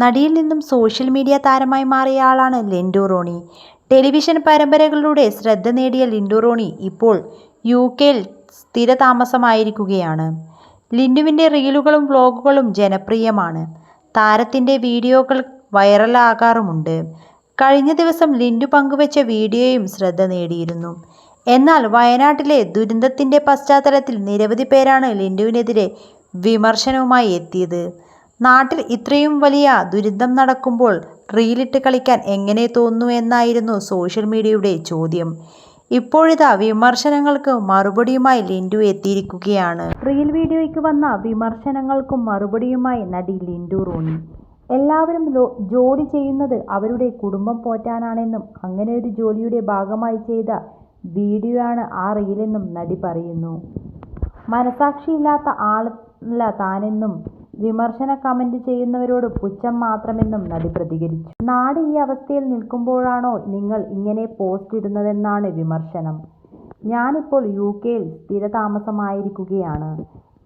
നടിയിൽ നിന്നും social media താരമായി മാറിയ ആളാണ് ലിൻഡു റോണി. ടെലിവിഷൻ പരമ്പരകളിലൂടെ ശ്രദ്ധ നേടിയ ലിൻഡു റോണി ഇപ്പോൾ യു കെയിൽ സ്ഥിരതാമസമായിരിക്കുകയാണ്. ലിൻഡുവിന്റെ റീലുകളും വ്ലോഗുകളും ജനപ്രിയമാണ്. താരത്തിന്റെ വീഡിയോകൾ വൈറലാകാറുമുണ്ട്. കഴിഞ്ഞ ദിവസം ലിൻഡു പങ്കുവച്ച വീഡിയോയും ശ്രദ്ധ നേടിയിരുന്നു. എന്നാൽ വയനാട്ടിലെ ദുരന്തത്തിന്റെ പശ്ചാത്തലത്തിൽ നിരവധി പേരാണ് ലിൻഡുവിനെതിരെ വിമർശനവുമായി എത്തിയത്. നാട്ടിൽ ഇത്രയും വലിയ ദുരിതം നടക്കുമ്പോൾ റീലിട്ട് കളിക്കാൻ എങ്ങനെ തോന്നുന്നു എന്നായിരുന്നു സോഷ്യൽ മീഡിയയുടെ ചോദ്യം. ഇപ്പോഴിതാ വിമർശനങ്ങൾക്ക് മറുപടിയുമായി ലിൻഡു എത്തിയിരിക്കുകയാണ്. റീൽ വീഡിയോയ്ക്ക് വന്ന വിമർശനങ്ങൾക്കും മറുപടിയുമായി നടി ലിൻഡു റോണി. എല്ലാവരും ജോലി ചെയ്യുന്നത് അവരുടെ കുടുംബം പോറ്റാനാണെന്നും അങ്ങനെ ഒരു ജോലിയുടെ ഭാഗമായി ചെയ്ത വീഡിയോയാണ് ആ റീലെന്നും നടി പറയുന്നു. മനസാക്ഷിയില്ലാത്ത ആളല്ല താനെന്നും വിമർശന കമന്റ് ചെയ്യുന്നവരോട് പുച്ഛം മാത്രമെന്നും നടി പ്രതികരിച്ചു. നാട് ഈ അവസ്ഥയിൽ നിൽക്കുമ്പോഴാണോ നിങ്ങൾ ഇങ്ങനെ പോസ്റ്റ് ഇടുന്നതെന്നാണ് വിമർശനം. ഞാനിപ്പോൾ യു കെയിൽ സ്ഥിരതാമസമായിരിക്കുകയാണ്.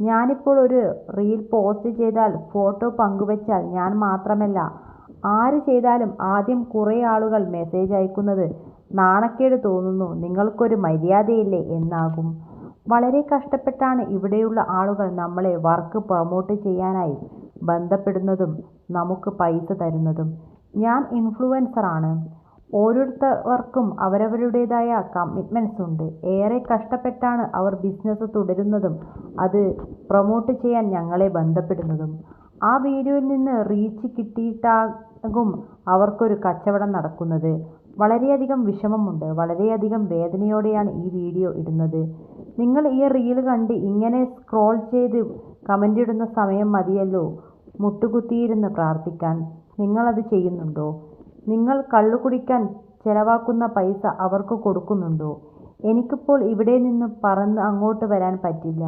ഞാനിപ്പോൾ ഒരു റീൽ പോസ്റ്റ് ചെയ്താൽ ഫോട്ടോ പങ്കുവച്ചാൽ ഞാൻ മാത്രമല്ല ആര് ചെയ്താലും ആദ്യം കുറേ ആളുകൾ മെസ്സേജ് അയക്കുന്നത് നാണക്കേട് തോന്നുന്നു നിങ്ങൾക്കൊരു മര്യാദയില്ലേ എന്നാകും. വളരെ കഷ്ടപ്പെട്ടാണ് ഇവിടെയുള്ള ആളുകൾ നമ്മളെ വർക്ക് പ്രൊമോട്ട് ചെയ്യാനായി ബന്ധപ്പെടുന്നതും നമുക്ക് പൈസ തരുന്നതും. ഞാൻ ഇൻഫ്ലുവൻസർ ആണ്. ഓരോരുത്തർക്കും അവരവരുടേതായ കമ്മിറ്റ്മെന്റ്സ് ഉണ്ട്. ഏറെ കഷ്ടപ്പെട്ടാണ് അവർ ബിസിനസ് തുടരുന്നതും അത് പ്രൊമോട്ട് ചെയ്യാൻ ഞങ്ങളെ ബന്ധപ്പെടുന്നതും. ആ വീഡിയോയിൽ നിന്ന് റീച്ച് കിട്ടിയിട്ടാകും അവർക്കൊരു കച്ചവടം നടക്കുന്നത്. വളരെയധികം വിഷമമുണ്ട്. വളരെയധികം വേദനയോടെയാണ് ഈ വീഡിയോ ഇടുന്നത്. നിങ്ങൾ ഈ റീൽ കണ്ട് ഇങ്ങനെ സ്ക്രോൾ ചെയ്ത് കമന്റ് കമന്റിടുന്ന സമയം മതിയല്ലോ മുട്ടുകുത്തിയിരുന്ന് പ്രാർത്ഥിക്കാൻ. നിങ്ങളത് ചെയ്യുന്നുണ്ടോ? നിങ്ങൾ കള്ളു കുടിക്കാൻ ചെലവാക്കുന്ന പൈസ അവർക്ക് കൊടുക്കുന്നുണ്ടോ? എനിക്കിപ്പോൾ ഇവിടെ നിന്ന് പറന്ന് അങ്ങോട്ട് വരാൻ പറ്റില്ല.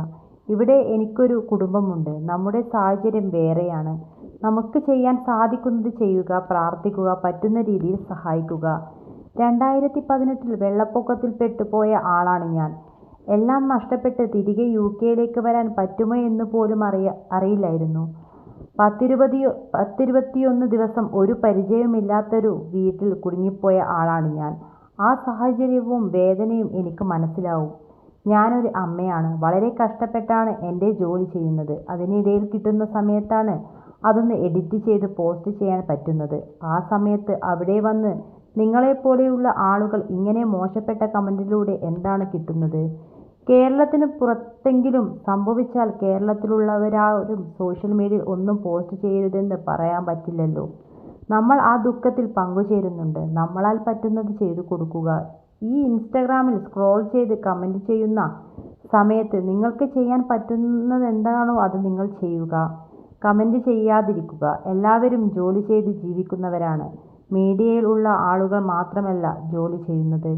ഇവിടെ എനിക്കൊരു കുടുംബമുണ്ട്. നമ്മുടെ സാഹചര്യം വേറെയാണ്. നമുക്ക് ചെയ്യാൻ സാധിക്കുന്നത് ചെയ്യുക പ്രാർത്ഥിക്കുക പറ്റുന്ന രീതിയിൽ സഹായിക്കുക. രണ്ടായിരത്തി പതിനെട്ടിൽ വെള്ളപ്പൊക്കത്തിൽപ്പെട്ടു പോയ ആളാണ് ഞാൻ. എല്ലാം നഷ്ടപ്പെട്ട് തിരികെ യുകെയിലേക്ക് വരാൻ പറ്റുമോ എന്ന് പോലും അറിയ അറിയില്ലായിരുന്നു. പത്തിരുപത്തിയൊന്ന് ദിവസം ഒരു പരിചയവുമില്ലാത്തൊരു വീട്ടിൽ കുടുങ്ങിപ്പോയ ആളാണ് ഞാൻ. ആ സാഹചര്യവും വേദനയും എനിക്ക് മനസ്സിലാവും. ഞാനൊരു അമ്മയാണ്. വളരെ കഷ്ടപ്പെട്ടാണ് എന്റെ ജോലി ചെയ്യുന്നത്. അതിനിടയിൽ കിട്ടുന്ന സമയത്താണ് അതൊന്ന് എഡിറ്റ് ചെയ്ത് പോസ്റ്റ് ചെയ്യാൻ പറ്റുന്നത്. ആ സമയത്ത് അവിടെ വന്ന് നിങ്ങളെപ്പോലെയുള്ള ആളുകൾ ഇങ്ങനെ മോശപ്പെട്ട കമന്റിലൂടെ എന്താണ് കിട്ടുന്നത്? കേരളത്തിന് പുറത്തെങ്കിലും സംഭവിച്ചാൽ കേരളത്തിലുള്ളവരാരും സോഷ്യൽ മീഡിയയിൽ ഒന്നും പോസ്റ്റ് ചെയ്യരുതെന്ന് പറയാൻ പറ്റില്ലല്ലോ. നമ്മൾ ആ ദുഃഖത്തിൽ പങ്കുചേരുന്നുണ്ട്. നമ്മളാൽ പറ്റുന്നത് ചെയ്തു കൊടുക്കുക. ഈ ഇൻസ്റ്റഗ്രാമിൽ സ്ക്രോൾ ചെയ്ത് കമന്റ് ചെയ്യുന്ന സമയത്ത് നിങ്ങൾക്ക് ചെയ്യാൻ പറ്റുന്നതെന്താണോ അത് നിങ്ങൾ ചെയ്യുക. കമന്റ് ചെയ്യാതിരിക്കുക. എല്ലാവരും ജോലി ചെയ്ത് ജീവിക്കുന്നവരാണ്. മീഡിയയിൽ ഉള്ള ആളുകൾ മാത്രമല്ല ജോലി ചെയ്യുന്നത്.